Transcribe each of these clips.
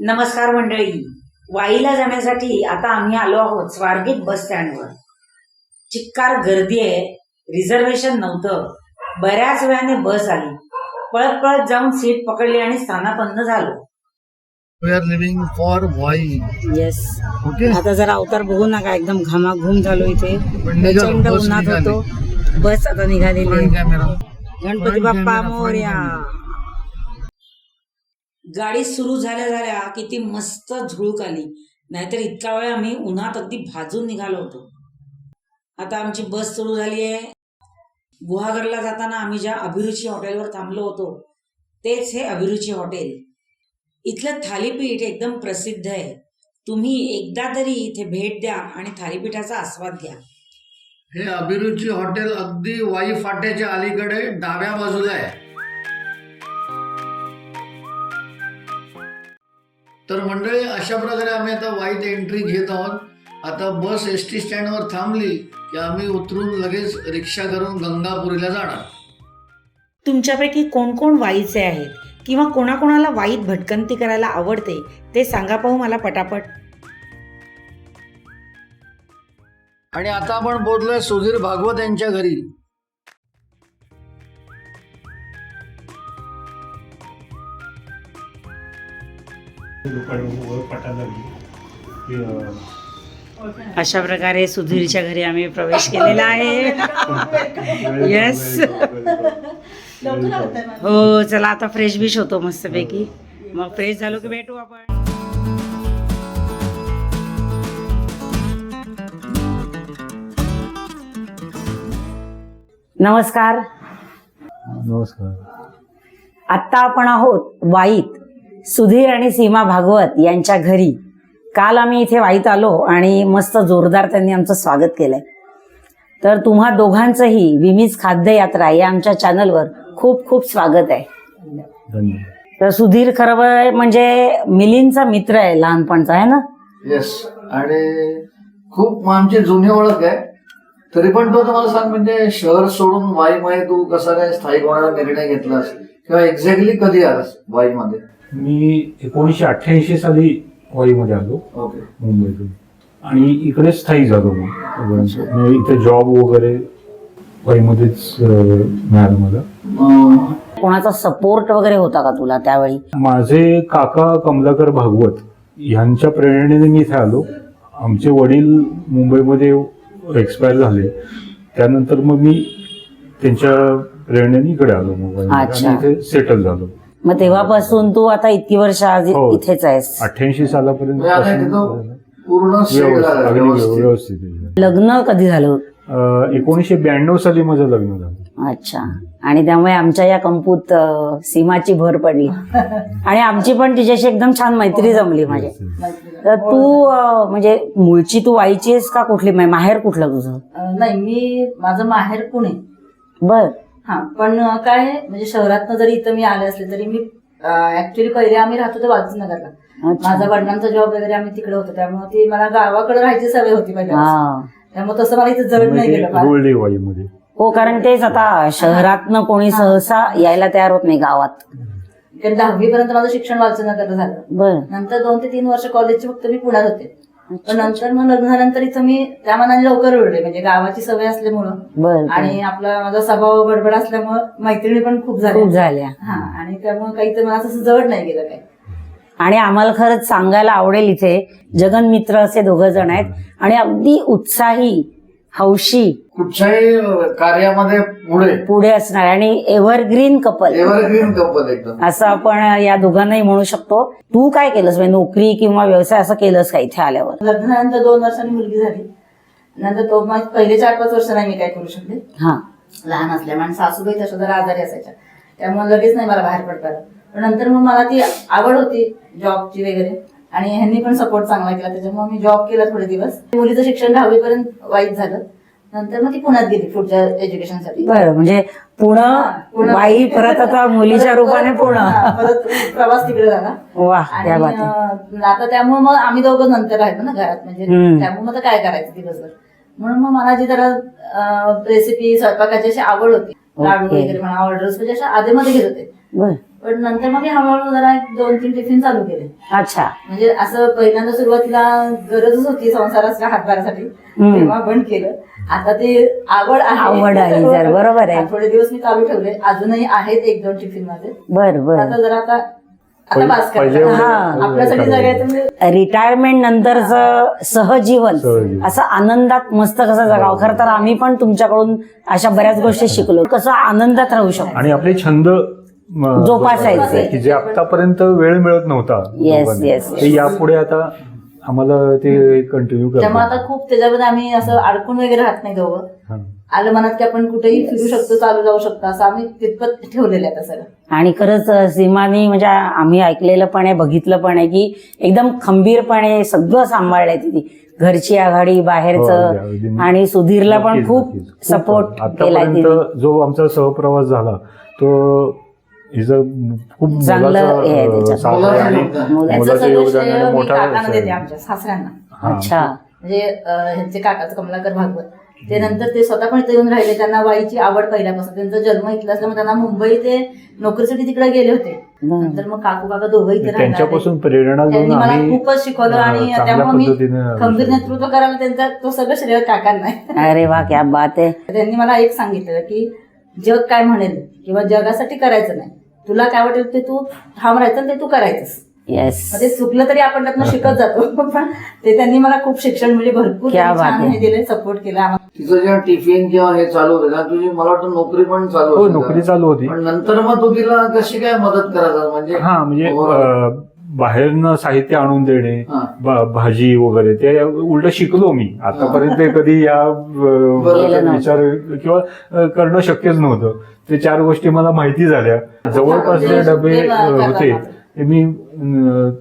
नमस्कार मंडळी. वाईला जाण्यासाठी आता आम्ही आलो आहोत स्वारगेट बस स्टँडवर. चिक्कार गर्दी आहे. रिझर्वेशन नव्हतं. बऱ्याच वेळाने बस आली. पळत पळत जाऊन सीट पकडली आणि स्थानापन्न झालो. We are living for Wai yes okay आता जरा अवतार बघू नका एकदम घामाघूम झालो इथे. पण निघालो, प्रचंड बस उन्हात निघाली. होतो. बस आता निघालेली फ्रंट आहे. कॅमेरा गणपती बाप्पा मोर्या. गाडी सुरू झाल्या झाल्या किती मस्त झुळूक आली. नाहीतर इतका वेळ आम्ही उन्हात अगदी भाजून निघालो होतो. आता आमची बस सुरू झाली आहे गुहागरला जाताना आम्ही ज्या अभिरुची हॉटेलवर थांबलो होतो तेच हे अभिरुची हॉटेल. इथलं थालीपीठ एकदम प्रसिद्ध आहे. तुम्ही एकदा तरी इथे भेट द्या आणि थालीपीठाचा आस्वाद घ्या. हे अभिरुची हॉटेल अगदी वाई फाट्याच्या अलीकडे डाव्या बाजूला आहे. तर मंडळी अशा प्रकारे आम्ही आता वाईत एंट्री घेत आहोत. आता बस एस टी स्टँडवर थांबली की आम्ही उतरून लगेच रिक्षा करून गंगापुरीला जाणार. तुमच्यापैकी कोण कोण वाईचे आहेत? किंवा कोणाकोणाला वाईत भटकंती करायला आवडते ते सांगा पाहू मला पटापट. आणि आता आपण बोललोय सुधीर भागवत यांच्या घरी. पटायला लागली. अशा प्रकारे सुधीरच्या घरी आम्ही प्रवेश केलेला आहे. येस हो चला आता फ्रेश बिश होतो मस्तपैकी. मग फ्रेश झालो की भेटू आपण. नमस्कार. नमस्कार. आत्ता आपण आहोत वाईत. सुधीर आणि सीमा भागवत यांच्या घरी काल आम्ही इथे वाईत आलो आणि मस्त जोरदार त्यांनी आमचं स्वागत केलंय. तर तुम्हा दोघांचंही विमीज खाद्य यात्रा या आमच्या चॅनलवर खूप खूप स्वागत आहे. तर सुधीर खरं म्हणजे मिलिंदचा मित्र आहे लहानपणचा आहे ना? येस आणि खूप आमची जुनी ओळख आहे. तरी पण तो तुम्हाला सांग म्हणजे शहर सोडून वाईमध्ये तू कसा काय स्थायिक होण्याचा निर्णय घेतलास? किंवा एक्झॅक्टली कधी आलास वाईमध्ये मी एकोणीसशे अठ्ठ्याऐंशी साली वाईमध्ये आलो. ओके. मुंबईतून. आणि इकडे स्थायिक झालो मग म्हणजे इथे जॉब वगैरे वाईमध्येच मिळालं मला. कोणाचा सपोर्ट वगैरे होता का तुला त्यावेळी? माझे काका कमलाकर भागवत ह्यांच्या प्रेरणेने मी इथे आलो. आमचे वडील मुंबईमध्ये एक्सपायर झाले. त्यानंतर मग मी त्यांच्या प्रेरणेने इकडे आलो. इथे सेटल झालो. मग तेव्हापासून तू आता इतकी वर्ष आज हो. इथेच आहेस. अठ्ठ्याऐंशी सालापर्यंत म्हणजे आता पासून तिथं पूर्ण सेट व्यवस्थित झालं अगदी व्यवस्थित. व्यवस्थित आहे. लग्न कधी झालं? अं, एकोणीसशे ब्याण्णव साली माझं लग्न झालं. अच्छा. आणि त्यामुळे आमच्या या कंपूत अ, सीमाची भर पडली. आणि आमची पण तिच्याशी एकदम छान मैत्री जमली माझी. तर तू अ, म्हणजे मूळची तू वाईची आहेस का कुठली? मा- माहेर कुठलं तुझं? अं, नाही मी माझं माहेर पुणे. बर. हा पण काय आहे, म्हणजे शहरातनं जरी इथं मी आले असले तरी मी ऍक्च्युली पहिले आम्ही राहत होतो वालचनगरला अच्छा. माझा वडिलांचा जॉब वगैरे आम्ही तिकडे होतो. त्यामुळे ती मला गावाकडे राहायची सवय होती पहिले हा. त्यामुळे तसं मला इथं जड नाही म्हणजे गेलं हो कारण तेच आता शहरातनं कोणी सहसा यायला तयार होत नाही गावात. कारण दहावी पर्यंत माझं शिक्षण वालचनगरला झालं. बर. नंतर दोन ते तीन वर्ष कॉलेजचे फक्त मी पुण्यात होते. नंतर मग लग्न झाल्यानंतर इथं मी त्या मनाने लवकर रुळले म्हणजे गावाची सवय असल्यामुळं. बर आणि आपला माझा स्वभाव गडबड असल्यामुळं मैत्रिणी पण खूप झाल्या. खूप झाल्या. हा आणि त्यामुळे काही तर मला असं जवळ नाही गेलं काही. आणि आम्हाला खरंच सांगायला आवडेल इथे जगन मित्र असे दोघ जण आहेत. आणि अगदी उत्साही हौशी. कुठच्याही कार्यामध्ये पुढे. पुढे असणार आणि एव्हरग्रीन कपल एव्हरग्रीन कपल एकदम. असं आपण या दोघांनाही म्हणू शकतो. तू काय केलंस? म्हणजे नोकरी किंवा व्यवसाय असं केलंस का इथे आल्यावर? लग्नानंतर दोन वर्षांनी मुलगी झाली. नंतर तो मग पहिले चार पाच वर्ष नाही मी काय करू शकले? हा. लहान असल्यामुळे आणि सासूबाई तशा जरा आजारी असायच्या. त्यामुळे लगेच नाही मला बाहेर पडता आलं. पण नंतर मग मला ती आवड होती जॉबची वगैरे. आणि ह्यांनी पण सपोर्ट चांगला केला. त्याच्यामुळे मी जॉब केला थोडे दिवस. मुलीचं शिक्षण दहावी पर्यंत वाईट झालं. नंतर मग ती पुण्यात गेली पुढच्या एज्युकेशनसाठी बरं म्हणजे पुणे बाई परत आता मुलीच्या रूपाने पुणे. परत प्रवास तिकडे झाला आणि आता त्यामुळे मग आम्ही दोघं नंतर राहिलो ना घरात. म्हणजे. त्यामुळे मग काय करायचं दिवसभर. म्हणून मग मला जी जरा रेसिपी स्वयंपाकाची अशी आवड होती. लाडू. वगैरे म्हणा ऑर्डर्स म्हणजे अशा आधीमध्ये घेत होते. बर. पण नंतर मग मी हळूहळू जरा एक दोन तीन टिफिन चालू केले. अच्छा. म्हणजे असं पहिल्यांदा सुरुवातीला गरजच होती संसाराच्या हातभारासाठी हम्म. तेव्हा बंद केलं. आता ते आवड आहे. आवड आहे जर, बरोबर आहे. थोडे दिवस मी चालू ठेवले. अजूनही आहेत एक दोन टिफिनमध्ये बर बर. आता जरा आता आता पहिले- बास पहिले करायचं. एवढं- हा, आपल्यासाठी जगायचं म्हणजे रिटायरमेंट नंतरच सहजीवन. सहजीवन. असं आनंदात मस्त कसं जगावं. खरं तर आम्ही पण तुमच्याकडून अशा बऱ्याच गोष्टी शिकलो. कसं आनंदात राहू शकतो. आणि आपले छंद जोपासायचे. की जे आतापर्यंत वेळ मिळत नव्हता Yes, yes, ते यापुढे आता आम्हाला ते कंटिन्यू त्यामुळे करतो आता खूप त्याच्यामध्ये आम्ही असं अडकून वगैरे राहत नाही हा. आलं मनात की आपण कुठेही फिरू शकतो चालू जाऊ शकतो असं आम्ही तितपत ठेवलेलं आहे आता सगळं आणि खरंच सीमानी म्हणजे आम्ही ऐकलेलं पण आहे बघितलं पण आहे की एकदम खंबीरपणे सगळं सांभाळलंय तिने घरची आघाडी हो, अगदी, बाहेरचं अगदी. आणि सुधीरला पण नक्कीच, खूप नक्कीच. खूप सपोर्ट केलाय आतापर्यंत जो आमचा सहप्रवास झाला तो खूप चांगलं मोलाचा, हे आहे अ, त्याच्यात. साथ आहे मोलाचं आणि योगदान. मोलाचं याचं सगळं योगदान श्रेय आणि मी मोठा काकांना व्यवसाय. देते आमच्या सासऱ्यांना हा. अच्छा म्हणजे अं, ह्यांचे काकाचं कमलाकर भागवत ते नंतर ते स्वतः पण इथे येऊन राहिले त्यांना वाईची आवड पहिल्यापासून त्यांचा जन्म इथला असल्यामुळे त्यांना मुंबई ते नोकरीसाठी तिकडे गेले होते. नंतर मग काकू काका दोघं इथे त्यांच्यापासून प्रेरणा घेऊन त्यांनी मला आम्ही खूपच शिकवलं आणि त्यामुळे मी पद्धतीने खंबीर नेतृत्व करायला त्यांचा तो सगळं श्रेय काकांना आहे अरे वा क्या बात आहे त्यांनी मला एक सांगितलं की जग काय म्हणेल? किंवा जगासाठी करायचं नाही. तुला काय वाटेल ते तू ठाम राहायचं ते तू करायचंस. येस मग ते चुकलं तरी आपण त्यातनं शिकत जातो. पण ते त्यांनी मला खूप शिक्षण म्हणजे भरपूर क्या बात छान आहे. हे दिले सपोर्ट केला आम्हाला. तिचं जेव्हा टिफिन किंवा हे चालू होतं ना तुझी मला वाटतं नोकरी पण चालू हो असेल नोकरी का? चालू होती. पण नंतर मग तू तिला कशी काय मदत करायचा? म्हणजे हा म्हणजे. अ, बाहेरनं साहित्य आणून देणे भाजी वगैरे ते उलट शिकलो मी. आतापर्यंत कधी या. विचार किंवा करणं शक्यच नव्हतं. ते चार गोष्टी मला माहिती झाल्या. जवळपास जे डबे होते. ते मी अ,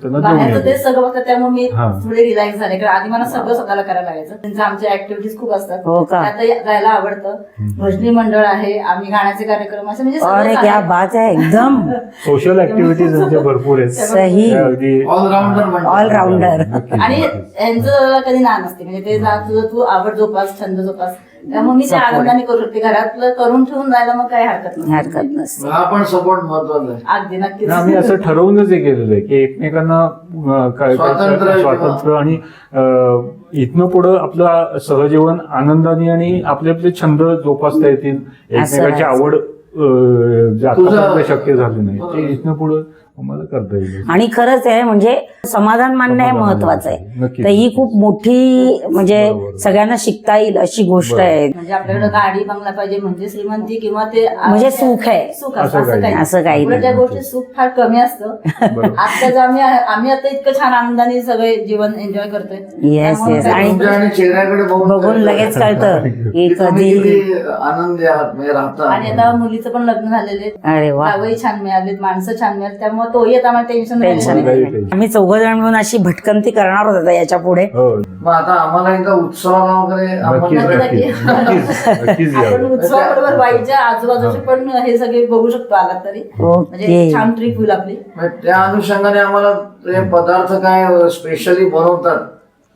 त्यांना देऊन बाहेरचं ते येतो सगळं बघतात त्यामुळे मी हा. थोडे रिलॅक्स झाले. कारण आधी मला सगळं स्वतःला करायला लागायचं. त्यांच्या आमच्या ऍक्टिव्हिटीज खूप असतात. हो का? त्यात जायला आवडतं. भजनी मंडळ आहे आम्ही गाण्याचे कार्यक्रम असे म्हणजे अरे सगळंच क्या आहे. बात आहे एकदम. सोशल ऍक्टिव्हिटीज त्यांच्या भरपूर आहेत. सही. ते अगदी ऑलराऊंडर म्हणतात ऑलराऊंडर नक्कीच, आणि नक्कीच. यांचं कधी ना नसते. म्हणजे ते जा तुझं तू आवड जोपास छंद जोपास. त्यामुळे मी ते Support. आनंदाने करू शकते. घरातलं करून ठेवून जायला मग काही हरकत नाही. हरकत नसते हा पण सपोर्ट महत्त्वाचा आहे. अगदी नक्कीच. आम्ही असं ठरवूनच हे केलेलं आहे की एकमेकांना अं, काय- स्वातंत्र्य किंवा- स्वातंत्र्य आणि अं, इथनं पुढं आपलं सहजीवन आनंदाने आणि आपले आपले छंद जोपासता येतील. एकमेकांची राहायचं. आवड अं, जे तुझं- आतापर्यंत शक्य झाली नाही. ते इथनं पुढं आम्हाला करता येईल आणि खरंच आहे म्हणजे समाधान मानणं हे महत्वाचं. आहे. तर ही खूप मोठी म्हणजे बरोबर. सगळ्यांना शिकता येईल अशी गोष्ट. आहे म्हणजे आपल्याकडे गाडी बंगला पाहिजे म्हणजे श्रीमंती किंवा ते म्हणजे सुख आहे. सुख असं असं काही काही नाही. असं काही उलट त्या नाही. गोष्टी सुख फार कमी असतं बरोबर. आता आम्ही आम्ही आता इतकं छान आनंदाने सगळे जीवन एन्जॉय करतोय येस येस आणि तुमच्या आणि चेहऱ्याकडे बघून बघून लगेच कळतं की तुम्ही कधी किती आनंदी आहात म्हणजे राहता आणि आता मुलीचं पण लग्न झालेले अरे वा जावई छान मिळालेत माणसं छान मिळाली त्यामुळे तोही आता आम्हाला टेन्शन टेन्शन नाही. नाही. टेन्शन. आम्ही चौघ जण मिळून अशी भटकंती करणार होतो आता याच्यापुढे. हो. मग आता आम्हाला एकदा उत्सवाला वगैरे नक्कीच आपण नक्की, नक्कीच नक्कीच नक्कीच आपण यावं. उत्सवाबरोबर वाईच्या आजूबाजूचे पण हे सगळे बघू शकतो आला तरी. म्हणजे ओके. छान ट्रिप होईल आपली. म्हणजे त्या अनुषंगाने आम्हाला ते पदार्थ काय स्पेशली बनवतात.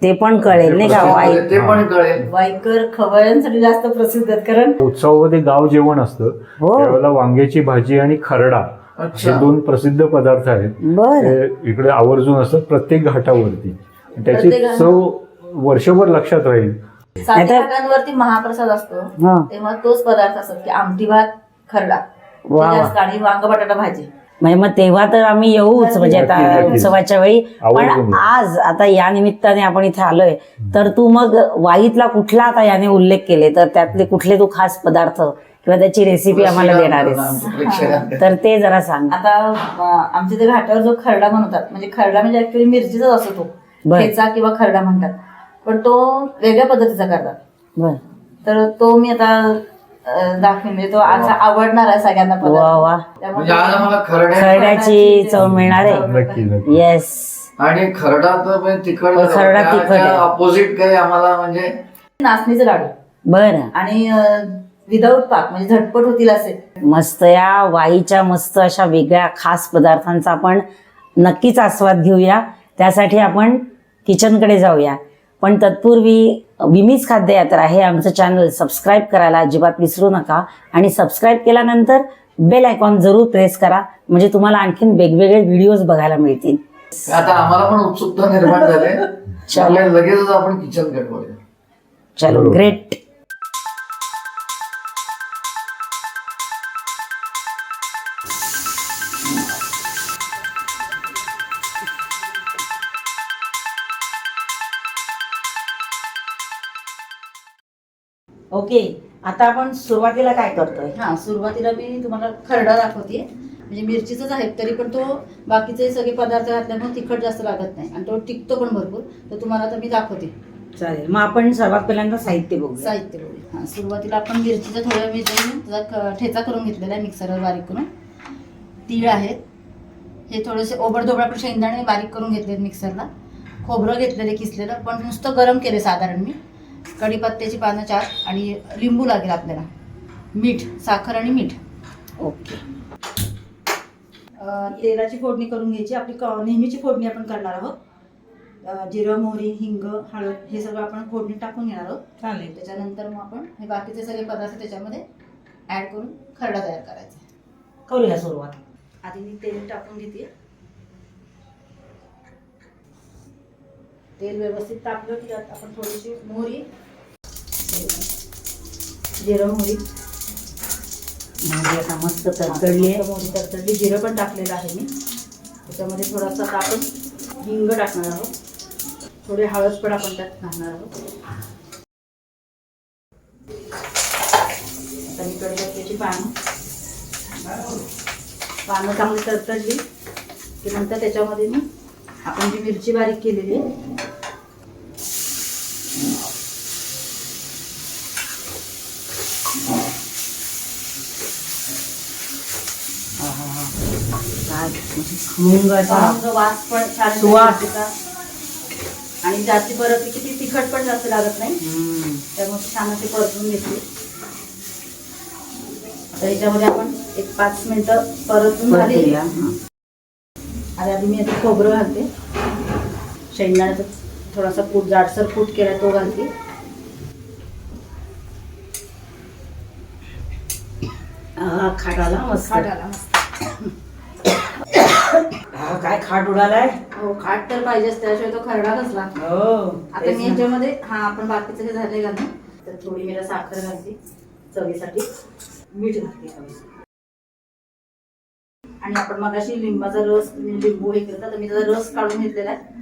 ते पण कळेल नाही का? वाई ते पण कळेल. वाईकर खवयांसाठी जास्त प्रसिद्ध आहेत कारण उत्सवामध्ये गाव जेवण असतं. हो. त्यावेळेला वांग्याची भाजी आणि खरडा. अच्छा. हे दोन प्रसिद्ध पदार्थ आहेत. ते इकडे आवर्जून असतात प्रत्येक घाटावरती. त्याची चव वर्षभर लक्षात राहील. घाटांवरती महाप्रसाद असतो. तेव्हा तोच पदार्थ असतात की आमटी भात खरडा. आणि वांग बटाटा भाजी. म्हणजे मग तेव्हा तर आम्ही येऊच म्हणजे आता. उत्सवाच्या वेळी. पण. आज आता या निमित्ताने आपण इथे आलोय. तर तू मग वाईतला कुठला आता याने उल्लेख केले? तर त्यातले कुठले तू खास पदार्थ किंवा त्याची रेसिपी आम्हाला देणार प्रेक्षकांना. तर ते जरा सांग. आता आमच्या ते घाटावर जो खरडा बनवतात म्हणजे खरडा म्हणजे ऍक्च्युली मिरचीचाच असतो तो. ठेचा किंवा खरडा म्हणतात. पण तो वेगळ्या पद्धतीचा करतात. बर. तर तो मी आता दाखवेन. म्हणजे तो असा आवडणार आहे सगळ्यांना पदार्थ. म्हणजे आज खरड्याची चव मिळणार आहे. येस आणि खरडा तर म्हणजे तिखट खरडा तिखट आहे. अपोजिट काही आम्हाला म्हणजे नाचणीचे लाडू. बर. आणि विदाऊट पाक म्हणजे झटपट होतील असे. मस्त या वाईच्या मस्त अशा वेगळ्या खास पदार्थांचा आपण नक्कीच आस्वाद घेऊया. त्यासाठी आपण किचनकडे जाऊया. पण तत्पूर्वी विमीज खाद्ययात्रा हे आमचं चॅनल सबस्क्राईब करायला अजिबात विसरू नका. आणि सबस्क्राईब केल्यानंतर बेल आयकॉन जरूर प्रेस करा. म्हणजे तुम्हाला आणखीन वेगवेगळे व्हिडिओज बघायला मिळतील. आता आम्हाला पण उत्सुकता निर्माण झाली. चालेल लगेचच आपण किचन चलो. ग्रेट ओके आता आपण सुरुवातीला काय करतोय? हा सुरुवातीला मी तुम्हाला खरडा दाखवते. म्हणजे मिरचीचाच आहे तरी पण तो बाकीचे सगळे पदार्थ घातल्यामुळे तिखट जास्त लागत नाही. आणि तो टिकतो पण भरपूर. तर तुम्हाला तर मी दाखवते. चालेल मग आपण सर्वात पहिल्यांदा साहित्य बघू साहित्य बघूया. हा सुरुवातीला आपण मिरचीचा थोड्या मिरची त्याचा ठेचा करून घेतलेला आहे मिक्सरवर बारीक करून. तीळ आहेत. हे थोडेसे ओबडधोबड आपण शेंगदाणे बारीक करून घेतलेत मिक्सरला. खोबरं घेतलेले किसलेलं पण नुसतं गरम केले साधारण मी. कढीपत्त्याची पानं चार आणि लिंबू लागेल आपल्याला. मीठ साखर आणि मीठ. ओके. तेलाची फोडणी करून घ्यायची. आपली क नेहमीची फोडणी आपण करणार आहोत. जिरं मोहरी हिंग हळद हे सगळं आपण फोडणी टाकून घेणार आहोत. चालेल. त्याच्यानंतर मग आपण हे बाकीचे सगळे पदार्थ त्याच्यामध्ये ॲड करून खरडा तयार करायचा करूया सुरुवात. आधी मी तेल टाकून घेते. तेल व्यवस्थित टाकलं की त्यात आपण थोडीशी मोहरी जिरं मोहरी. आता मस्त तडतडली आहे. मोहरी तडतडली. जिरं पण टाकलेलं आहे मी. त्याच्यामध्ये थोडासा आता आपण हिंग टाकणार आहोत. थोडी हळद पण आपण त्यात घालणार आहोत. आता मी कडीपत्त्याची पानं. पानं चांगली तडतडली की नंतर त्याच्यामध्ये मी आपण जी मिरची बारीक केलेली आहे काय म्हणजे खमंग असा खमंग वास पण छान येतो सुवास. मिरचीचा. आणि जास्ती परत की ती तिखट पण जास्त लागत नाही. त्यामुळे छान अशी परतून घेतली. आता ह्याच्यामध्ये आपण एक पाच मिनिटं परतून झाली. आणि आधी मी आता खोबरं घालते. शेंगदाण्याचा थोडासा कूट जाडसर कूट केला तो घालते. हा, खाट आला मस्त. खाट आला मस्त. हा, काय खाट उडालाय? हो खाट तर पाहिजेच त्याशिवाय तो खरडा कसला. हो आता मी. याच्यामध्ये हा आपण बाकीचं हे झाले घालून तर थोडी मी साखर घालते चवीसाठी. मीठ घालते. आणि आपण मगाशी लिंबाचा रस म्हणजे लिंबू हे केलं तर मी त्याचा रस काढून घेतलेला आहे.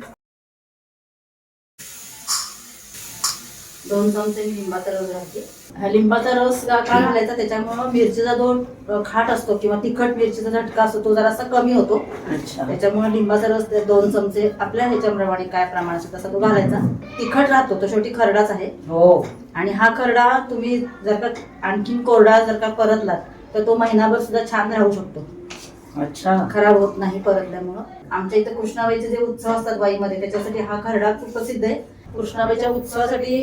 दोन चमचे लिंबाचा रस घालते. हा लिंबाचा रस का घालायचा? त्याच्यामुळं मिरचीचा जो खाट असतो किंवा तिखट मिरचीचा झटका असतो तो जरासा कमी होतो. त्याच्यामुळे लिंबाचा रस दोन चमचे आपल्या ह्याच्याप्रमाणे काय प्रमाण असेल तसा तो घालायचा. तिखट राहतो तो शेवटी खरडाच आहे. हो. आणि हा खरडा तुम्ही जर का आणखीन कोरडा जर का परतलात तर तो महिनाभर सुद्धा छान राहू शकतो. अच्छा. खराब होत नाही परतल्यामुळं. आमच्या इथं कृष्णाबाईचे जे उत्सव असतात वाईमध्ये त्याच्यासाठी हा खरडा खूप प्रसिद्ध आहे. कृष्णाबाईच्या उत्सवासाठी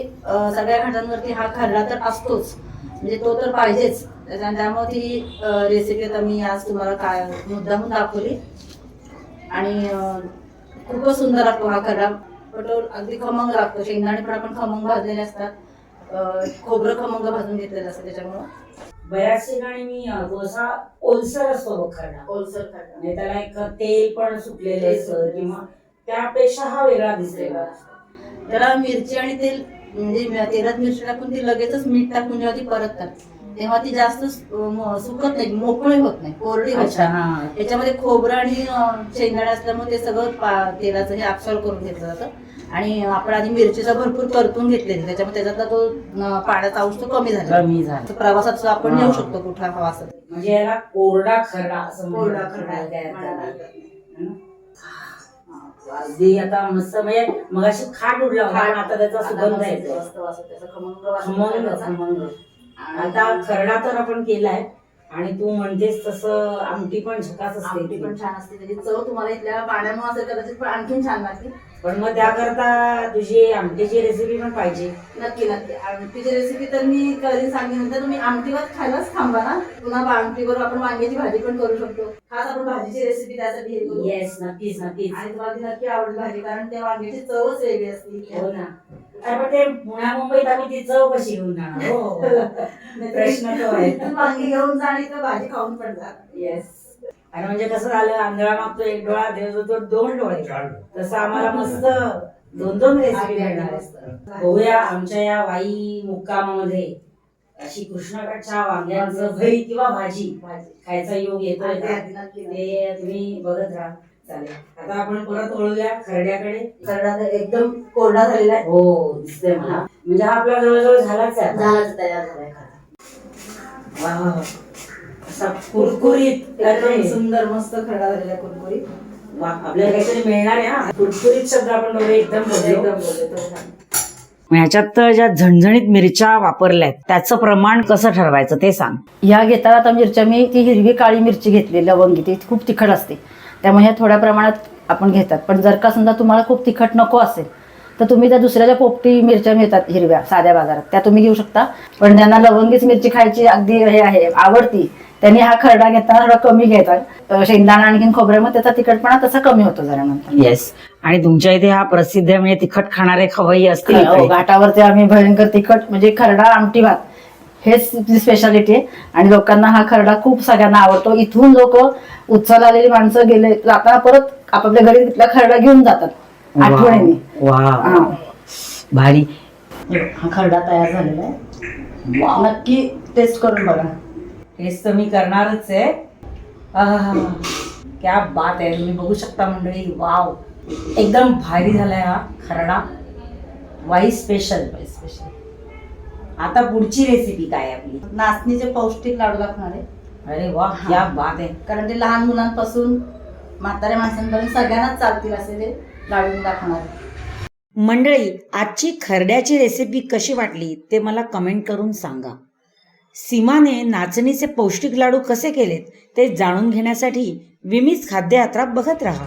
सगळ्या घाटांवरती हा खरडा तर असतोच. म्हणजे तो तर पाहिजेच. त्यामुळे ती रेसिपी आता मी आज तुम्हाला काय मुद्दामून दाखवली. आणि खूपच सुंदर लागतो हा खरडा पटोल अगदी खमंग लागतो. शेंगदाणे पण आपण खमंग भाजलेले असतात. खोबरं खमंग भाजून घेतलेलं असतं त्याच्यामुळं. बऱ्याच ठिकाणी मी असा ओलसर असतो बघ खरडा ओलसर खरडा म्हणजे त्याला एक तेल पण सुटलेलं असतं किंवा त्यापेक्षा हा वेगळा दिसलेला त्याला मिरची आणि तेल म्हणजे म- तेलात मिरची टाकून ती लगेचच मीठ टाकून जेव्हा ती परततात तेव्हा ती जास्त सुकत नाही मोकळी होत नाही कोरडी होत अच्छा नाही. हा. याच्यामध्ये खोबरं आणि शेंगदाणे असल्यामुळे ते सगळं तेलाचं हे अब्सॉर्व करून घेतलं जातं. आणि आपण आधी मिरचीचा भरपूर परतून घेतलेली त्याच्यामुळे त्याच्यातला तो पाण्याचा अंश तो कमी झाला. कमी झाला. तर प्रवासात आपण हा. नेऊ शकतो कुठला हवा असेल. म्हणजे याला कोरडा खरडा असं कोरडा. खरडा अगदी आता मस्त म्हणजे मगाशी खाट उडला होता पण आता त्याचा सुगंध येतो. त्याचा खमंग खमंग. आणि आता खरडा तर आपण केलाय आणि तू म्हणतेस तसं आमटी पण झकास असते आमटी पण छान असते. त्याची चव तुम्हाला इथल्या पाण्यामुळे असेल कदाचित पण आणखीन छान लागते पण मग त्याकरता तुझी आमटीची रेसिपी पण पाहिजे. नक्की नक्की. आमटीची रेसिपी तर मी कधी सांगेन. तर तुम्ही आमटीवर खायलाच थांबा ना. पुन्हा आमटीवर आपण वांग्याची भाजी पण करू शकतो. खास आपण भाजीची रेसिपी त्यासाठी हे करू. येस नक्कीच नक्कीच. आणि तुम्हाला ती नक्की आवडेल भाजी कारण त्या वांग्याची चवच वेगळी असते. हो ना. अरे पण ते पुण्या मुंबईत आम्ही ती चव कशी घेऊन जाणार? हो. प्रश्न तो आहे. वांगी घेऊन जाणी तर भाजी खाऊन पण जा. येस आणि म्हणजे कसं झालं आंधळा मागतो एक डोळा देव तो दोन डोळे. तसं आम्हाला मस्त दोन दोन रेसिपी मिळणार. बघूया आमच्या या वाई मुक्कामामध्ये अशी कृष्णाकडच्या वांग्यांचं भरी किंवा भाजी खायचा योग येतोय का? ते तुम्ही बघत राहा. चालेल. आता आपण परत वळूया खरड्याकडे. खरडा तर एकदम कोरडा झालेला आहे. हो दिसतंय मला. म्हणजे हा आपला जवळजवळ झालाच आहे आता. झालाच तयार झालाय खरडा. वा वा वा. असा कुरकुरीत एकदम सुंदर मस्त खरडा झालेला आहे कुरकुरीत. वा आपल्याला काहीतरी मिळणार आहे हा. कुरकुरीत शब्द आपण दोघे एकदम बोललो. एकदम बोलले तो छान. ह्याच्यात ज्या झणझणीत मिरच्या वापरल्यात त्याचं प्रमाण कसं ठरवायचं ते सांग. ह्या घेताना आता मिरच्या मी ती हिरवी काळी मिरची घेतली लवंगी ती खूप तिखट असते. त्यामुळे ह्या थोड्या प्रमाणात आपण घेतात. पण जर का समजा तुम्हाला खूप तिखट नको असेल तर तुम्ही त्या दुसऱ्या ज्या पोपटी मिरच्या मिळतात हिरव्या साध्या बाजारात. त्या तुम्ही घेऊ शकता. पण ज्यांना लवंगीच मिरची खायची अगदी हे आहे आवडती त्यांनी हा खरडा घेताना थोडा कमी घेतात. शेंगदाणा आणखीन खोबऱ्यामध्ये त्याचा तिखटपणा तसा कमी होतो जरा नंतर. येस आणि तुमच्या इथे हा प्रसिद्ध म्हणजे तिखट खाणारे खवई असतील. हो. घाटावरती आम्ही भयंकर तिखट म्हणजे खरडा आमटी भात हेच तिथली स्पेशालिटी आहे. आणि लोकांना हा खरडा खूप सगळ्यांना आवडतो. इथून लोक उत्सवाला आलेली माणसं गेले जाताना परत आपापल्या घरी तिथला खरडा घेऊन जातात. आठवणीने. वा हा. भारी. हा खरडा तयार झालेला आहे. नक्की टेस्ट करून बघा. हेच तर मी करणारच आहे. आहा, क्या बात आहे. तुम्ही बघू शकता मंडळी. वाव. एकदम भारी झालाय हा खरडा. वाई स्पेशल स्पेशल आता पुढची रेसिपी काय आहे आपली? नाचणीचे पौष्टिक लाडू दाखवणार आहे. अरे वा क्या बात आहे. कारण ते लहान मुलांपासून म्हाताऱ्या माणसांपर्यंत सगळ्यांनाच चालतील असे ते लाडू दाखवणार आहे मंडळी आजची खरड्याची रेसिपी कशी वाटली ते मला कमेंट करून सांगा. सीमाने नाचणीचे पौष्टिक लाडू कसे केलेत ते जाणून घेण्यासाठी विमीज खाद्ययात्रा बघत राहा.